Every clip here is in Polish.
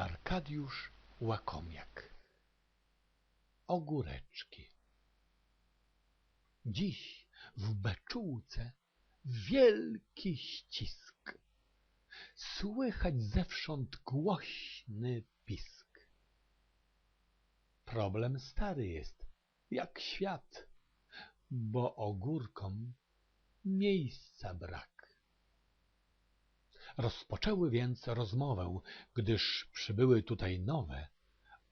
Arkadiusz Łakomiak Ogóreczki Dziś w beczułce wielki ścisk. Słychać zewsząd głośny pisk. Problem stary jest, jak świat, bo ogórkom miejsca brak. Rozpoczęły więc rozmowę, gdyż przybyły tutaj nowe,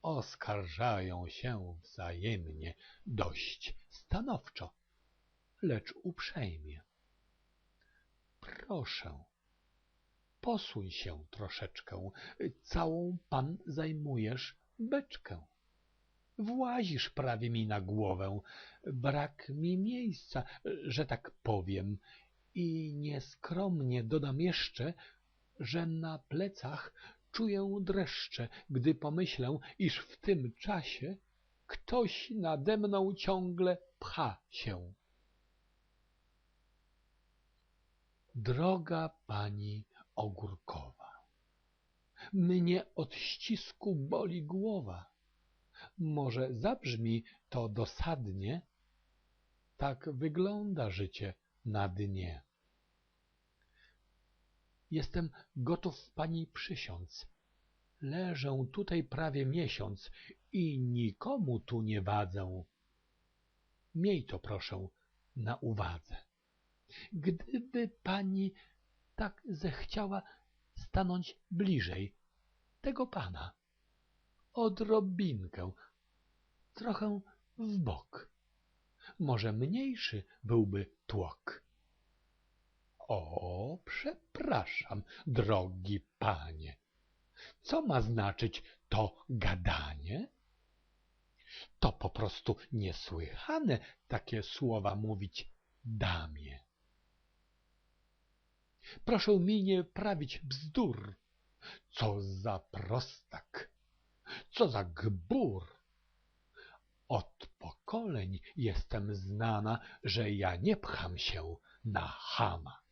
oskarżają się wzajemnie dość stanowczo, lecz uprzejmie. Proszę, posuń się troszeczkę, całą pan zajmujesz beczkę. Włazisz prawie mi na głowę, brak mi miejsca, że tak powiem, i nieskromnie dodam jeszcze, że na plecach czuję dreszcze, gdy pomyślę, iż w tym czasie ktoś nade mną ciągle pcha się. Droga pani Ogórkowa, mnie od ścisku boli głowa. Może zabrzmi to dosadnie, tak wygląda życie na dnie. Jestem gotów pani przysiąc. Leżę tutaj prawie miesiąc i nikomu tu nie wadzę. Miej to proszę na uwadze. Gdyby pani tak zechciała stanąć bliżej tego pana, odrobinkę, trochę w bok, może mniejszy byłby tłok. O, przepraszam, drogi panie. Co ma znaczyć to gadanie? To po prostu niesłychane takie słowa mówić damie. Proszę mi nie prawić bzdur. Co za prostak, co za gbur. Od pokoleń jestem znana, że ja nie pcham się na chama.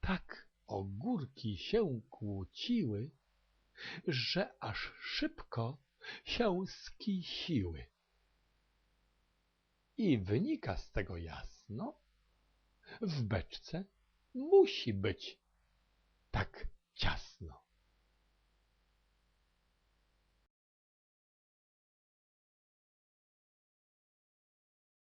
tak ogórki się kłóciły, że aż szybko się skisiły. I wynika z tego jasno, w beczce musi być tak ciasno.